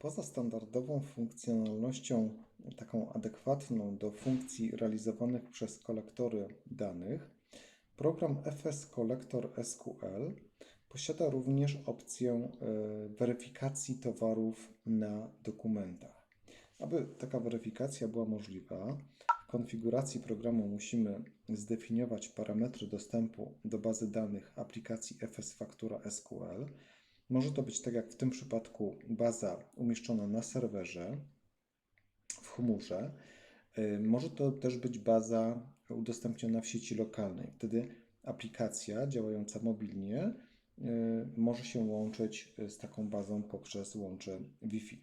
Poza standardową funkcjonalnością, taką adekwatną do funkcji realizowanych przez kolektory danych, program FS Collector SQL posiada również opcję e, weryfikacji towarów na dokumentach. Aby taka weryfikacja była możliwa, w konfiguracji programu musimy zdefiniować parametry dostępu do bazy danych aplikacji FS Faktura SQL. Może to być tak jak w tym przypadku baza umieszczona na serwerze w chmurze. Y, Może to też być baza udostępniona w sieci lokalnej. Wtedy aplikacja działająca mobilnie y, może się łączyć z taką bazą poprzez łącze Wi-Fi.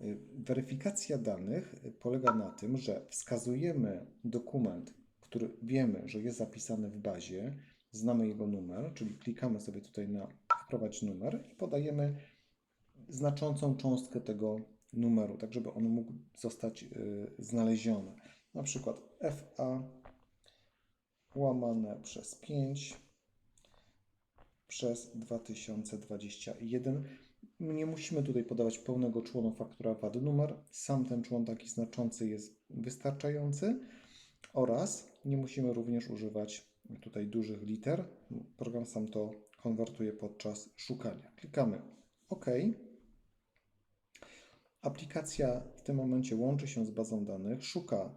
Y, Weryfikacja danych polega na tym, że wskazujemy dokument, który wiemy, że jest zapisany w bazie, znamy jego numer, czyli klikamy sobie tutaj na wprowadź numer i podajemy znaczącą cząstkę tego numeru, tak żeby on mógł zostać y, znaleziony. Na przykład FA łamane przez 5 przez 2021. Nie musimy tutaj podawać pełnego członu faktura VAT numer. Sam ten człon taki znaczący jest wystarczający oraz nie musimy również używać tutaj dużych liter. Program sam to konwertuje podczas szukania. Klikamy OK. Aplikacja w tym momencie łączy się z bazą danych, szuka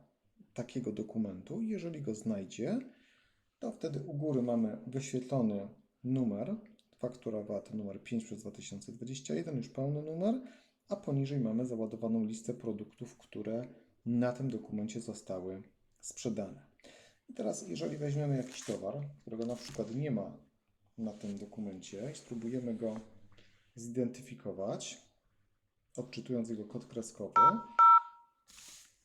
takiego dokumentu. Jeżeli go znajdzie, to wtedy u góry mamy wyświetlony numer, faktura VAT numer 5 przez 2021, już pełny numer, a poniżej mamy załadowaną listę produktów, które na tym dokumencie zostały sprzedane. I teraz, jeżeli weźmiemy jakiś towar, którego na przykład nie ma na tym dokumencie spróbujemy go zidentyfikować, odczytując jego kod kreskowy,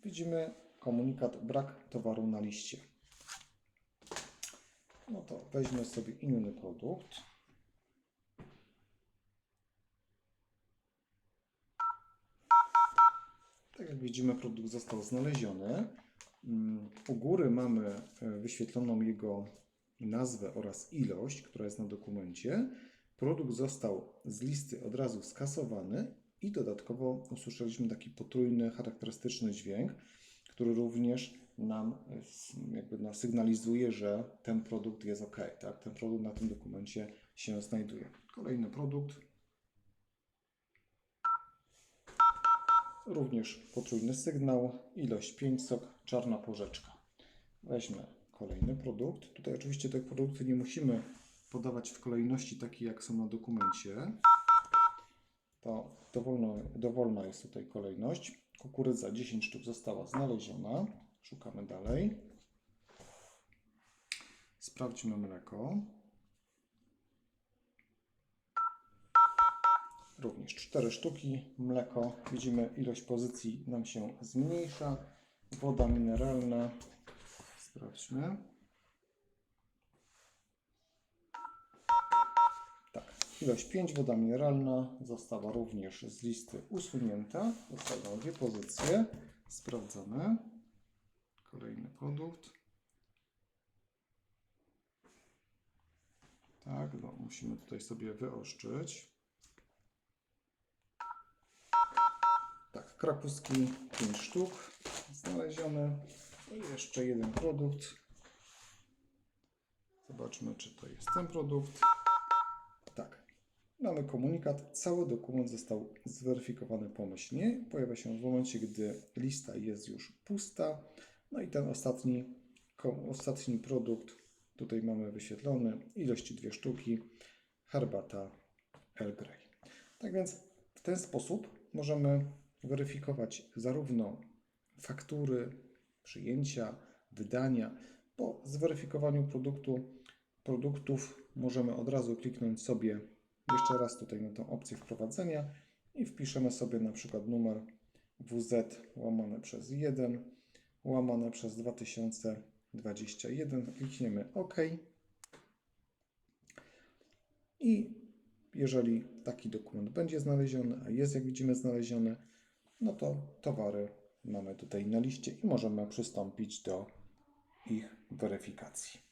widzimy komunikat brak towaru na liście. No to weźmy sobie inny produkt. Tak jak widzimy, produkt został znaleziony. Mm, U góry mamy e, wyświetloną jego nazwę oraz ilość, która jest na dokumencie. Produkt został z listy od razu skasowany i dodatkowo usłyszeliśmy taki potrójny, charakterystyczny dźwięk, który również nam e, jakby nas sygnalizuje, że ten produkt jest ok, tak? Ten produkt na tym dokumencie się znajduje. Kolejny produkt. Również potrójny sygnał, ilość 5 sok, czarna porzeczka. Weźmy kolejny produkt. Tutaj oczywiście te produkty nie musimy podawać w kolejności takiej, jak są na dokumencie. To dowolno, dowolna jest tutaj kolejność. Kukurydza 10 sztuk została znaleziona. Szukamy dalej. Sprawdźmy mleko. Również 4 sztuki mleko. Widzimy ilość pozycji nam się zmniejsza. Woda mineralna. Sprawdźmy. Tak, ilość 5, woda mineralna została również z listy usunięta. Zostaną dwie pozycje. Sprawdzamy. Kolejny produkt. Tak, no, musimy tutaj sobie wyoszczyć. Tak, krakuski 5 sztuk znalezione. I jeszcze jeden produkt. Zobaczmy, czy to jest ten produkt. Tak. Mamy komunikat. Cały dokument został zweryfikowany pomyślnie. Pojawia się w momencie, gdy lista jest już pusta. No i ten ostatni, ostatni produkt tutaj mamy wyświetlony. Ilości dwie sztuki. Herbata Earl Grey. Tak więc w ten sposób możemy weryfikować zarówno faktury, przyjęcia, wydania. Po zweryfikowaniu produktu, produktów możemy od razu kliknąć sobie jeszcze raz tutaj na tą opcję wprowadzenia i wpiszemy sobie na przykład numer WZ łamane przez 1 łamane przez 2021. Klikniemy OK. I jeżeli taki dokument będzie znaleziony, a jest jak widzimy znaleziony, no to towary mamy tutaj na liście i możemy przystąpić do ich weryfikacji.